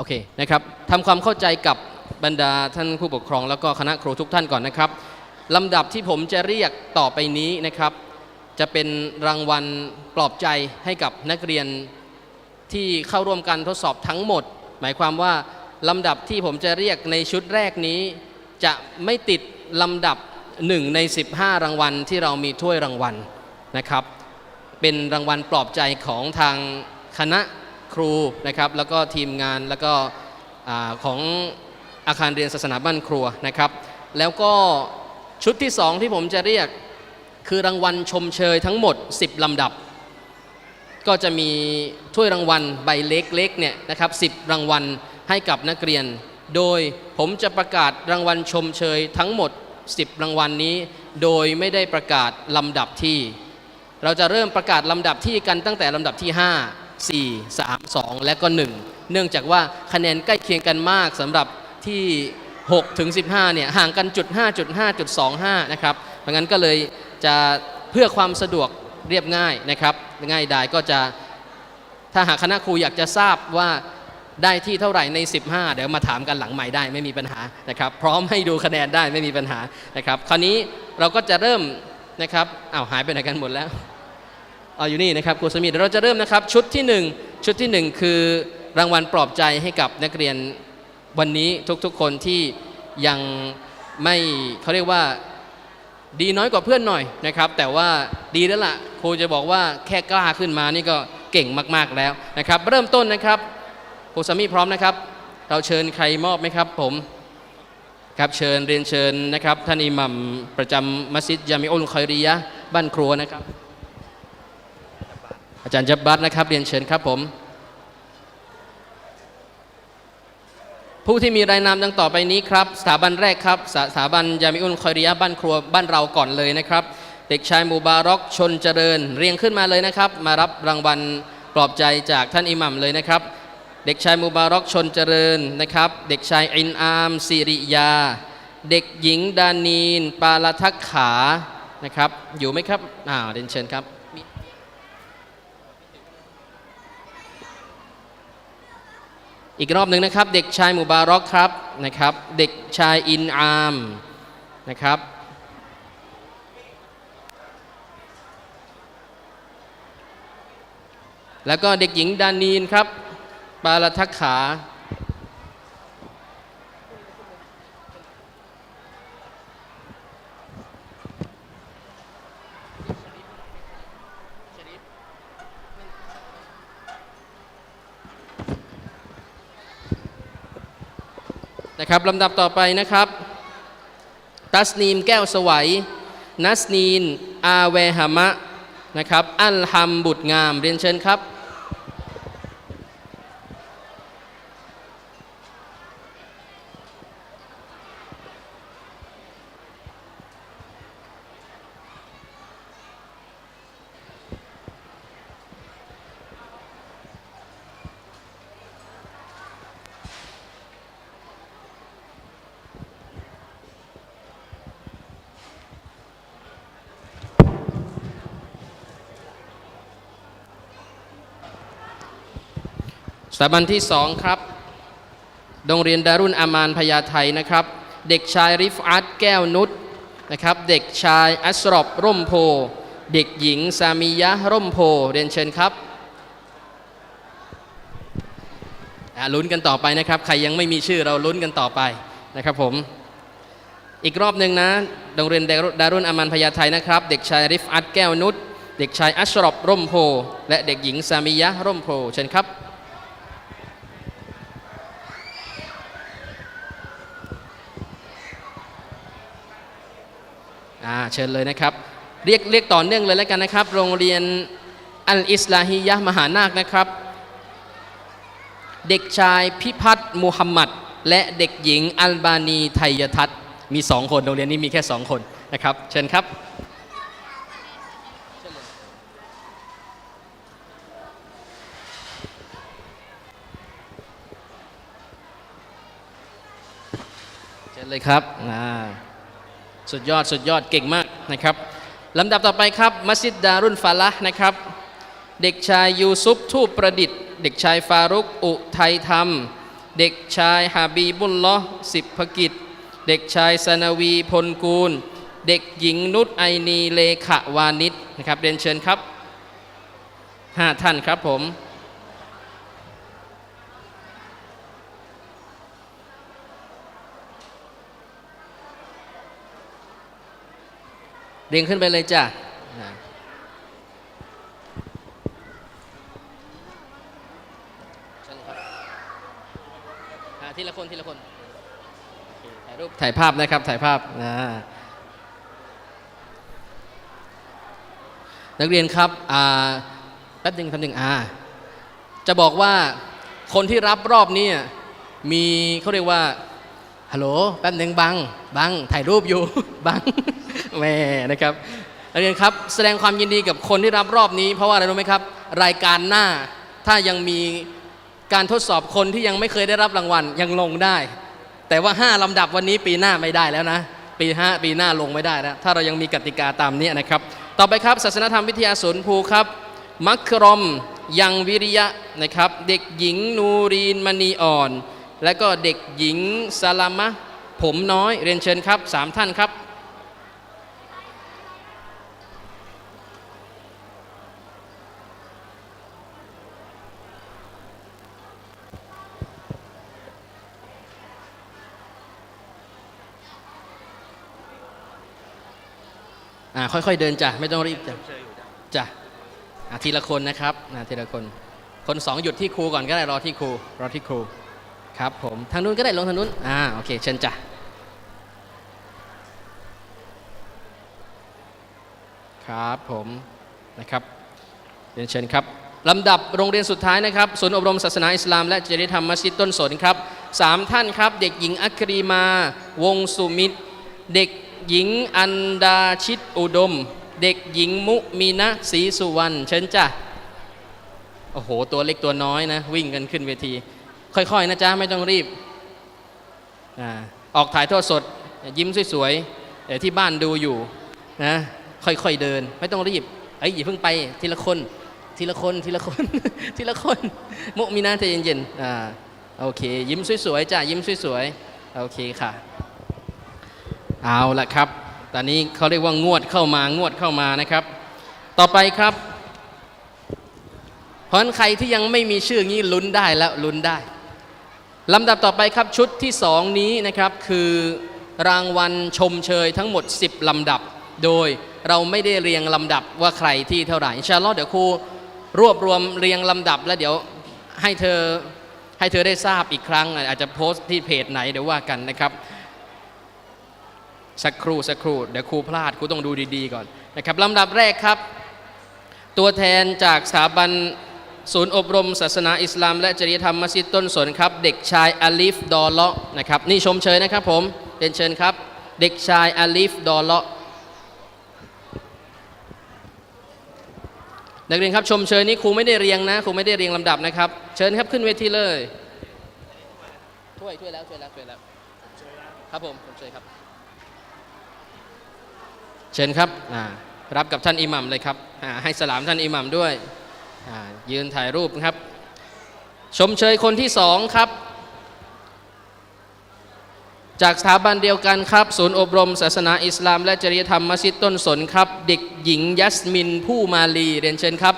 โอเคนะครับทำความเข้าใจกับบรรดาท่านผู้ปกครองแล้วก็คณะครูทุกท่านก่อนนะครับลำดับที่ผมจะเรียกต่อไปนี้นะครับ จะเป็นรางวัลปลอบใจให้กับนักเรียนที่เข้าร่วมการทดสอบทั้งหมด หมายความว่าลำดับที่ผมจะเรียกในชุดแรกนี้ จะไม่ติดลำดับ 1 ใน 15 รางวัลที่เรามีถ้วยรางวัลนะครับ เป็นรางวัลปลอบใจของทางคณะ ครูนะครับแล้วก็ทีมงานแล้วก็ของอาคารเรียนศาสนาบ้านครัวนะครับ แล้วก็ชุดที่ 2 ที่ผมจะเรียกคือรางวัลชมเชยทั้งหมด 10 ลำดับ ก็จะมีถ้วยรางวัลใบเล็กๆเนี่ยนะครับ10 รางวัลให้กับนักเรียน โดยผมจะประกาศรางวัลชมเชยทั้งหมด 10 รางวัลนี้ โดยไม่ได้ประกาศลำดับที่ เราจะเริ่มประกาศลำดับที่กันตั้งแต่ลำดับที่ 5 4 3 2 และก็ 1 เนื่องจากว่าคะแนนใกล้เคียงกันมากสำหรับที่6ถึง15เนี่ยห่างกันจุด5จุด5จุด25นะครับเพราะงั้นก็เลยจะเพื่อความสะดวกเรียบง่ายนะครับ ง่ายดายก็จะถ้าหากคณะครูอยากจะทราบว่าได้ที่เท่าไหร่ใน 15 เดี๋ยวมาถามกันหลังใหม่ได้ไม่มีปัญหานะครับพร้อมให้ดูคะแนนได้ไม่มีปัญหานะครับคราวนี้เราก็จะเริ่มนะครับอ้าวหายไปไหนกันหมดแล้ว เอาอยู่นี่นะครับครูสมิธเดี๋ยวเราจะเริ่มนะครับชุดที่ 1 ชุดที่ 1 คือรางวัลปลอบใจให้กับนักเรียนวันนี้ทุกๆคนที่ยังไม่เขาเรียกว่าดีน้อยกว่าเพื่อนหน่อยนะครับ แต่ว่าดีแล้วล่ะครูจะบอกว่าแค่กล้าขึ้นมานี่ก็เก่งมากๆแล้วนะครับ เริ่มต้นนะครับครูสมิธพร้อมนะครับ เราเชิญใครมอบไหมครับผมครับเชิญเรียนเชิญนะครับ ท่านอิหมัมประจำมัสยิดยามิอุลคอยรียะบ้านครัวนะครับ อาจารย์จับบัตนะครับเรียนเชิญครับผม ผู้ที่มีรายนามดังต่อไปนี้ครับ สถาบันแรกครับ สถาบันยามิอุลคอยริยะบ้านครัวบ้านเราก่อนเลยนะครับ เด็กชายมูบารอกชนเจริญ เรียงขึ้นมาเลยนะครับ มารับรางวัลปลอบใจจากท่านอิหมัมเลยนะครับ เด็กชายมูบารอกชนเจริญนะครับ เด็กชายอินอามสิริยา เด็กหญิงดานีน ปาลทักขานะครับ อยู่ไหมครับอ่าเรียนเชิญครับ อีกรอบหนึ่งนะครับ เด็กชายมุบารอกครับนะครับ เด็กชายอินอามนะครับแล้วก็เด็กหญิงดานีนครับ ปาลทักขา นะครับลำดับต่อไปนะครับ ตัสนีมแก้วสวัย นัสนีน อาเวหามะนะครับ อัลฮัมบุตรงามเรียนเชิญครับ สถาบันที่สองครับ โรงเรียนดารุนอามานพญาไทนะครับ เด็กชายริฟอัตแก้วนุชนะครับ เด็กชายอัสรอบร่มโพ เด็กหญิงซามิยะร่มโพ เรียนเชิญครับลุ้นกันต่อไปนะครับ ใครยังไม่มีชื่อเราลุ้นกันต่อไปนะครับผม อีกรอบหนึ่งนะ โรงเรียนดารุนอามานพญาไทนะครับ เด็กชายริฟอัตแก้วนุช เด็กชายอัชรอบร่มโพ และเด็กหญิงซามิยะร่มโพ เชิญครับ อ่าเชิญเลยนะครับ เรียกเรียกต่อเนื่องเลยแล้วกันนะครับ โรงเรียนอัลอิสลาฮิยะมหานาคนะครับ เด็กชายพิพัฒน์มูฮัมหมัด และเด็กหญิงอัลบานีไทยทัศน์มีสองคนโรงเรียนนี้มีแค่สองคนนะครับ เชิญครับเชิญเลยครับอ่า สุดยอดสุดยอดเก่งมากนะครับลำดับต่อไปครับมัสยิดดารุนฟาละนะครับ เด็กชายยูซุปทูปประดิษฐ์ เด็กชายฟารุกอุทัยธรรม เด็กชายฮาบีบุลลอสิบภกิจ เด็กชายสนวีพลกูล เด็กหญิงนุชไอนีเลขวานิชนะครับเรียนเชิญครับห้าท่านครับผม เรียงขึ้นไปเลยจ้ะทีละคนทีละคน ถ่ายรูปถ่ายภาพนะครับ ถ่ายภาพนะนักเรียนครับแป๊บหนึ่งแป๊บหนึ่งอ่าจะบอกว่าคนที่รับรอบนี้มีเขาเรียกว่าฮัลโหลแป๊บหนึ่งบัง บัง ถ่ายรูปอยู่ บัง แม่นะครับนักเรียนครับแสดงความยินดีกับคนที่รับรอบนี้ เพราะว่าอะไรรู้ไหมครับ รายการหน้า ถ้ายังมีการทดสอบคนที่ยังไม่เคยได้รับรางวัลยังลงได้ แต่ว่า 5 ลำดับวันนี้ปีหน้าไม่ได้แล้วนะ ปี 5 ปีหน้าลงไม่ได้แล้วถ้าเรายังมีกติกาตามนี้นะครับ ต่อไปครับศาสนธรรมวิทยาศูนย์ภูครับ มัคครมยังวิริยะนะครับ เด็กหญิงนูรีนมณีอ่อน และก็เด็กหญิงสลามะผมน้อยเรียนเชิญครับสามท่านครับ อ่าค่อยๆเดินจ้ะไม่ต้องรีบจ้ะจ้ะอะทีละคนนะครับอะทีละคน คนสองหยุดที่ครูก่อนก็ได้รอที่ครูรอที่ครูครับผมทางนู้นก็ได้ลงทางนู้นอ่าโอเคเชิญจ้ะครับผมนะครับเรียนเชิญครับลำดับโรงเรียนสุดท้ายนะครับศูนย์อบรมศาสนาอิสลาม และจริยธรรมมัสยิดต้นสนครับสามท่านครับ เด็กหญิงอัครีมา วงสุมิตร เด็ก หญิงอันดาชิตอุดม เด็กหญิงมุมีนะศรีสุวรรณเชิญจ้ะโอ้โห ตัวเล็กตัวน้อยนะ วิ่งกันขึ้นเวที ค่อย ๆ นะจ๊ะ ไม่ต้องรีบอออกถ่ายทอดสด ยิ้มสวยๆที่บ้านดูอยู่นะค่อยๆเดิน ไม่ต้องรีบเอ้ยอย่าเพิ่งไปทีละคน ทีละคนทีละคน ทีละคน มุมีนาใจเย็นๆอ่าโอเค ยิ้มสวยๆจ้ะยิ้มสวยๆโอเคค่ะ เอาละครับ ตอนนี้เขาเรียกว่างวดเข้ามางวดเข้ามานะครับ ต่อไปครับ เพราะนั้นใครที่ยังไม่มีชื่องี้ลุ้นได้แล้วลุ้นได้ลำดับต่อไปครับชุดที่สองนี้นะครับคือรางวัลชมเชยทั้งหมด 10 ลำดับ โดยเราไม่ได้เรียงลำดับว่าใครที่เท่าไหร่ชาลลอฮ์เดี๋ยวครูรวบรวมเรียงลำดับแล้วเดี๋ยวให้เธอให้เธอได้ทราบอีกครั้ง อาจจะโพสต์ที่เพจไหนเดี๋ยวว่ากันนะครับ สักครู่สักครู่เดี๋ยวครูพลาดครูต้องดูดีๆก่อนนะครับลำดับแรกครับ ตัวแทนจากสถาบันศูนย์อบรมศาสนาอิสลาม และจริยธรรมมัสยิดต้นสนครับ เด็กชายอาลิฟดอเลาะนะครับนี่ชมเชยนะครับผมเรียนเชิญครับ เด็กชายอาลิฟดอเลาะนักเรียนครับชมเชยนี้ครูไม่ได้เรียงนะครูไม่ได้เรียงลำดับนะครับ เชิญครับขึ้นเวทีเลยถ้วยถ้วยแล้วถ้วยแล้วถ้วยแล้วครับผมชมเชยครับ เชิญครับรับกับท่านอิหมัมเลยครับให้สลามท่านอิหมัมด้วยยืนถ่ายรูปครับ ชมเชยคนที่สองครับ จากสถาบันเดียวกันครับ ศูนย์อบรมศาสนาอิสลาม และจริยธรรมมัสยิดต้นสนครับ เด็กหญิงยัสมินผู้มาลีเรียนเชิญครับ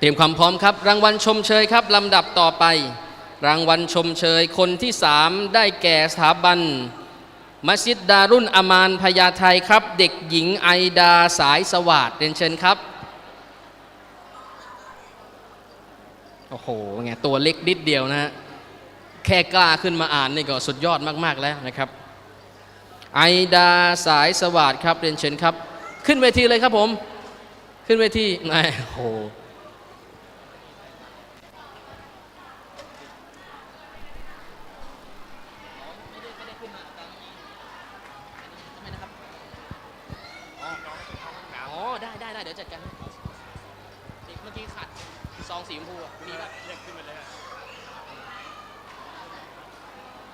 เตรียมความพร้อมครับ รางวัลชมเชยครับลำดับต่อไป รางวัลชมเชยคนที่สามได้แก่สถาบัน มัสยิดดารุนอามานพญาไทครับ เด็กหญิงไอดาสายสวัสดเรียนเชิญครับ โอ้โหไงตัวเล็กนิดเดียวนะฮะแค่กล้าขึ้นมาอ่านนี่ก็สุดยอดมาก ๆ แล้วนะครับ ไอดาสายสวัสดครับเรียนเชิญครับ ขึ้นเวทีเลยครับผม ขึ้นเวทีนายโอ้โห อ๋อ ได้ได้ได้เดี๋ยวจัดการให้นี่เมื่อกี้ขาดซองสีชมพูอะมีป่ะเรียกขึ้นมาเลย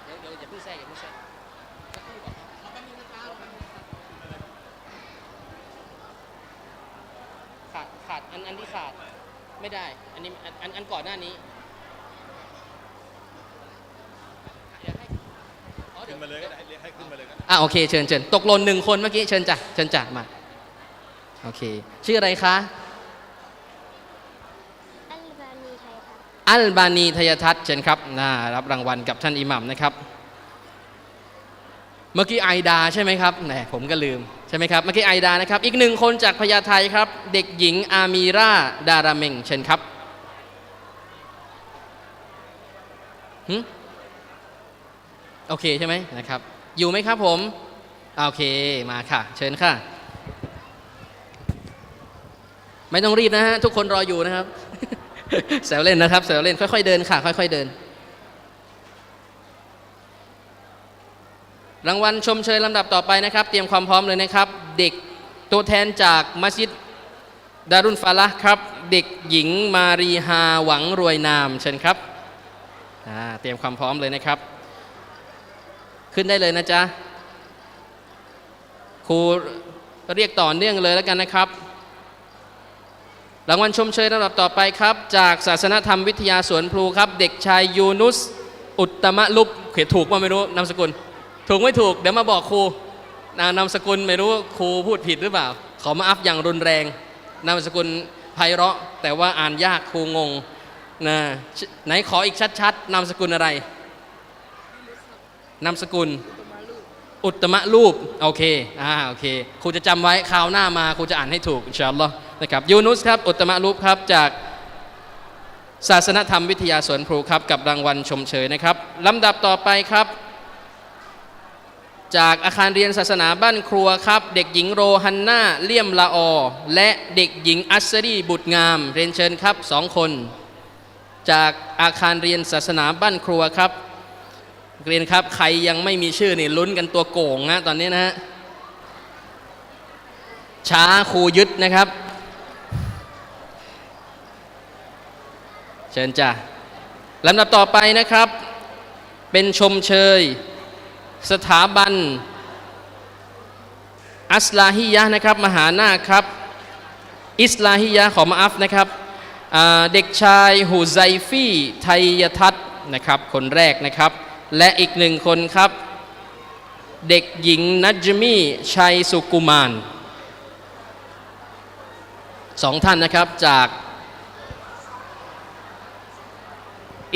เดี๋ยวเดี๋ยวอย่าเพิ่งแทรกอย่าเพิ่งแทรกสักครู่ก่อน ขาดขาดอันอันที่ขาดไม่ได้ อันนี้อันอันอันก่อนหน้านี้เดี๋ยวให้อ๋อเดี๋ ขึ้ ย นวมาเลยก็ได้เรียกให้ขึ้นมาเลยก็ได้อะโอเคเชิญเชิญตกหล่นหนึ่งคนเมื่อกี้เชิญจ้ะเชิญจ้ะมาโอเค ชื่ออะไรคะ อัลบานีไทยครับ อัลบานีทยทัศน์เชิญครับน่ารับรางวัลกับท่านอิหมัมนะครับ เมื่อกี้ไอดาใช่ไหมครับแหมผมก็ลืมใช่ไหมครับ เมื่อกี้ไอดานะครับ อีกหนึ่งคนจากพญาไทครับ เด็กหญิงอามีราดาราเมงเชิญครับหึ โอเคใช่ไหมนะครับ อยู่ไหมครับผมโอเคมาค่ะ เชิญค่ะ ไม่ต้องรีบนะฮะทุกคนรออยู่นะครับแซวเล่นนะครับแซวเล่นค่อยๆเดินค่ะ ค่อย ๆเดิน รางวัลชมเชยลำดับต่อไปนะครับ เตรียมความพร้อมเลยนะครับ เด็กตัวแทนจากมัสยิดดารุนฟาละครับ เด็กหญิงมารีฮาหวังรวยนาม เชิญครับเตรียมความพร้อมเลยนะครับ ขึ้นได้เลยนะจ๊ะ ครูเรียกต่อเนื่องเลยแล้วกันนะครับรางวัลชมเชยลำดับต่อไปครับ จากศาสนธรรมวิทยาสวนพลูครับ เด็กชายยูนุส อุตตมะลุบเขียนถูกว่าไม่รู้นามสกุล ถูกไม่ถูกเดี๋ยวมาบอกครูนานามสกุลไม่รู้ครูพูดผิดหรือเปล่า ขอมาอัพอย่างรุนแรงนามสกุลไพเราะ แต่ว่าอ่านยากครูงงนะไหนขออีกชัดๆนามสกุลอะไร นามสกุล อุตมะรูป โอเค อ่า โอเค ครูจะจำไว้ คราวหน้ามาครูจะอ่านให้ถูกอินชาอัลลอฮ์นะครับ ยูนุสครับ อุตตมะรูปครับ จากศาสนธรรมวิทยาสวนพลูครับ กับรางวัลชมเชยนะครับลำดับต่อไปครับ จากอาคารเรียนศาสนาบ้านครัวครับ เด็กหญิงโรฮันนาเลี่ยมละออ และเด็กหญิงอัสรีบุตรงาม เรียนเชิญครับสองคน จากอาคารเรียนศาสนาบ้านครัวครับ เรียนครับ ใครยังไม่มีชื่อนี่ลุ้นกันตัวโก่งนะตอนนี้นะฮะช้าครูยึดนะครับ เชิญจ้ะลำดับต่อไปนะครับ เป็นชมเชย สถาบัน อัสลาฮิยะนะครับ มหานาคครับ อิสลาฮิยะขอมาอัฟนะครับเด็กชายหูไซฟี่ไทยทัศนะครับ คนแรกนะครับ และอีกหนึ่งคนครับ เด็กหญิงนัจมีชัยสุกุมารสองท่านนะครับจาก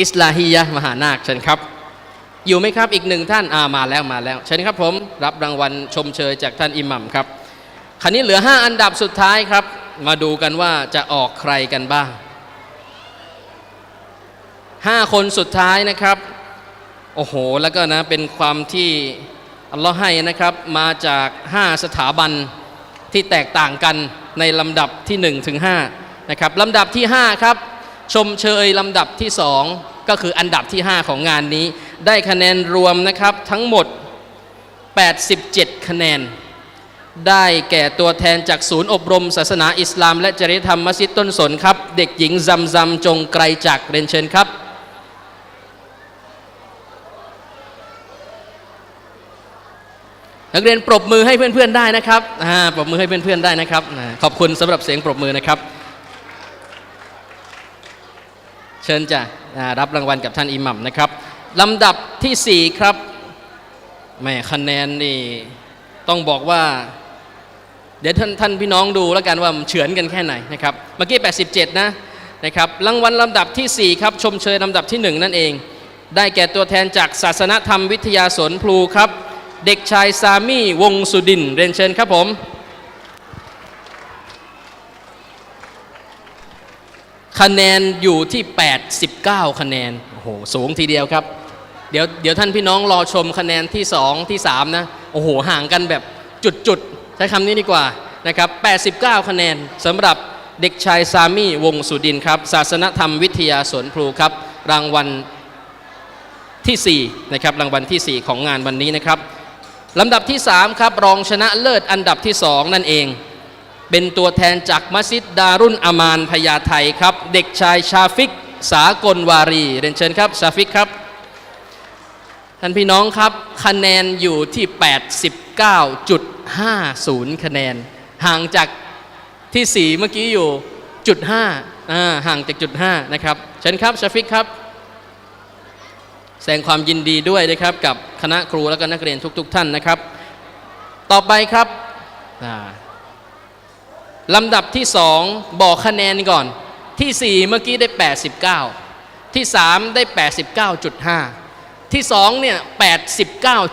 อิสลาฮิยะมหานาคเชิญครับ อยู่ไหมครับอีกหนึ่งท่านอามาแล้วมาแล้วเชิญครับผมรับรางวัลชมเชยจากท่านอิหมัมครับคันนี้เหลือ 5 อันดับสุดท้ายครับ มาดูกันว่าจะออกใครกันบ้าง 5 คนสุดท้ายนะครับ โอ้โห แล้วก็นะเป็นความที่อัลลอฮ์ให้นะครับมาจาก 5 สถาบันที่แตกต่างกันในลำดับที่ 1 ถึง5นะครับลำดับที่ 5 ครับ ชมเชยลำดับที่ 2 ก็คืออันดับที่ 5 ของงานนี้ ได้คะแนนรวมนะครับทั้งหมด 87 คะแนน ได้แก่ตัวแทนจากศูนย์อบรม ศาสนาอิสลาม และจริยธรรมมัสยิดต้นสนครับ เด็กหญิงซัมซัมจงไกรจักเรียนเชิญครับ นักเรียนปรบมือให้เพื่อนๆได้นะครับอ่าปรบมือให้เพื่อนๆได้นะครับ ขอบคุณสำหรับเสียงปรบมือนะครับ เชิญจ้ะรับรางวัลกับท่านอิหมัมนะครับลำดับทีสี่ 4 ครับแม่คะแนนนี่ต้องบอกว่า เดี๋ยวท่านท่านพี่น้องดูแล้วกันว่าเฉือนกันแค่ไหนนะครับ เมื่อกี้ 87 นะนะครับรางวัลลำดับทีสี่4 ครับ ชมเชยลำดับที่ 1 นั่นเอง ได้แก่ตัวแทนจากศาสนธรรมวิทยาสนพลูครับ เด็กชายซามี่วงสุดินเรียนเชิญครับผม คะแนนอยู่ที่ 89 คะแนน โอ้โห สูงทีเดียวครับ เดี๋ยวเดี๋ยวท่านพี่น้องรอชมคะแนนที่ 2 ที่ 3 นะ โอ้โห ห่างกันแบบจุดๆ ใช้คำนี้ดีกว่านะครับ 89 คะแนนสำหรับเด็กชายซามี่วงสุดินครับ ศาสนธรรมวิทยาสวนพลูครับ รางวัลที่ 4 นะครับ รางวัลทีสี่4 ของงานวันนี้นะครับ ลำดับที่3ครับรองชนะเลิศอันดับที่ 2 นั่นเอง เป็นตัวแทนจากมัสยิดดารุนอามานพญาไทครับ เด็กชายชาฟิก สากลวารีเรียนเชิญครับชาฟิกครับ ท่านพี่น้องครับคะแนนอยู่ที่ 89.50 คะแนน ห่างจากที่สี่เมื่อกี้อยู่จุดห้าห่างจากจุดห้านะครับเชิญครับชาฟิกครับ ดงความยินดีด้วยนะครับกับคณะครูและก็นักเรียนทุก ๆ ท่านนะครับ ต่อไปครับอ่าลำดับที่ 2 บอกคะแนนก่อนที่ 4 เมื่อกี้ได้ 89 ที่ 3 ได้ 89.5 ที่2เนี่ย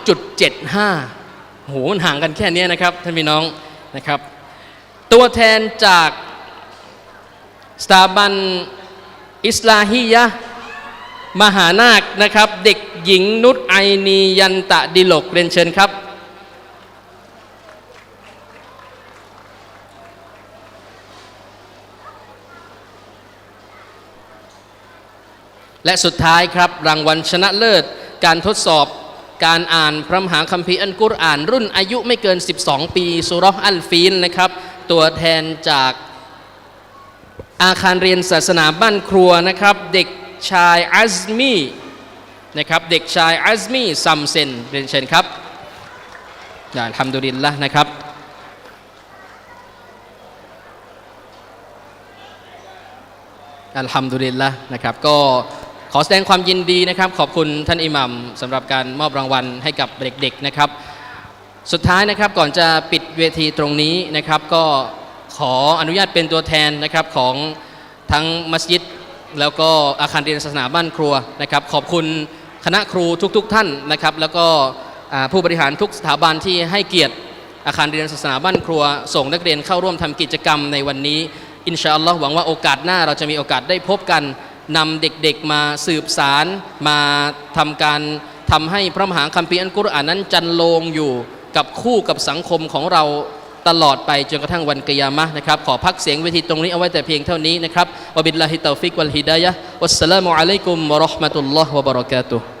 89.75โหมันห่างกันแค่เนี้ยนะครับท่านพี่น้องนะครับ ตัวแทนจากสถาบันอิสลาฮียะห์ มหานาคนะครับ เด็กหญิงนุชไอนียันตะดิลกเรียนเชิญครับ และสุดท้ายครับรางวัลชนะเลิศ การทดสอบการอ่านพระมหาคัมภีร์อันกุรอาน รุ่นอายุไม่เกิน 12 ปีสุรอัลฟีนนะครับ ตัวแทนจากอาคารเรียนศาสนาบ้านครัวนะครับ เด็ก ชายอัซมีนะครับเด็กชายอัซมีซัมเซนเรียนเชิญครับอย่าทำดุลินละนะครับอัลฮัมดุลิลละนะครับก็ขอแสดงความยินดีนะครับ ขอบคุณท่านอิหมัมสำหรับการมอบรางวัลให้กับเด็กๆนะครับ สุดท้ายนะครับก่อนจะปิดเวทีตรงนี้นะครับ ก็ขออนุญาตเป็นตัวแทนนะครับของทั้งมัสยิด แล้วก็อาคารเรียนศาสนาบ้านครัวนะครับ ขอบคุณคณะครูทุกๆทท่านนะครับ แล้วก็ผู้บริหารทุกสถาบันที่ให้เกียรติอาคารเรียนศาสนาบ้านครัว ส่งนักเรียนเข้าร่วมทำกิจกรรมในวันนี้ อินชาอัลลอฮ์หวังว่าโอกาสหน้าเราจะมีโอกาสได้พบกันนำเด็กๆมาสืบสาร มาทำการทำให้พระมหาคัมภีร์อันกุรอานนั้นจันโลงอยู่กับคู่กับสังคมของเรา ตลอดไปจนกระทั่งวันกิยามะนะครับขอพักเสียงเวทีตรงนี้เอาไว้แต่เพียงเท่านี้นะครับวบิลลาฮิตาฟิกวัลฮิดายะวัสสลามุอะลัยกุมวะเราะห์มะตุลลอฮ์วะบะเราะกาตุฮ์